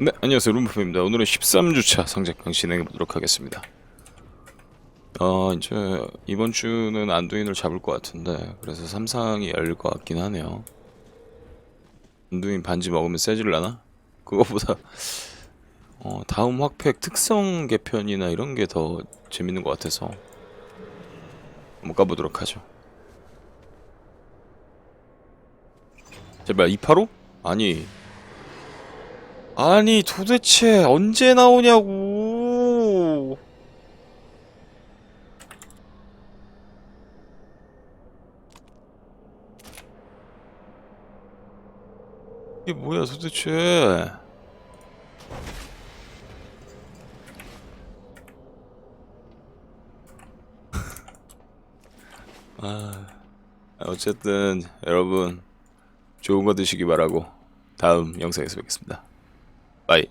네, 안녕하세요. 룸프입니다. 오늘은 13주차 상작강 진행해 보도록 하겠습니다. 아, 이제 이번 주는 안두인을 잡을 것 같은데 그래서 삼상이 열릴 것 같긴 하네요. 안두인 반지 먹으면 세질라나? 그거보다 어, 다음 확팩 특성 개편이나 이런 게 더 재밌는 것 같아서 한번 가보도록 하죠. 제발 285? 아니 아니 도대체 언제 나오냐고 이게 뭐야 도대체 아 어쨌든 여러분 좋은 거 드시기 바라고 다음 영상에서 뵙겠습니다. 빠이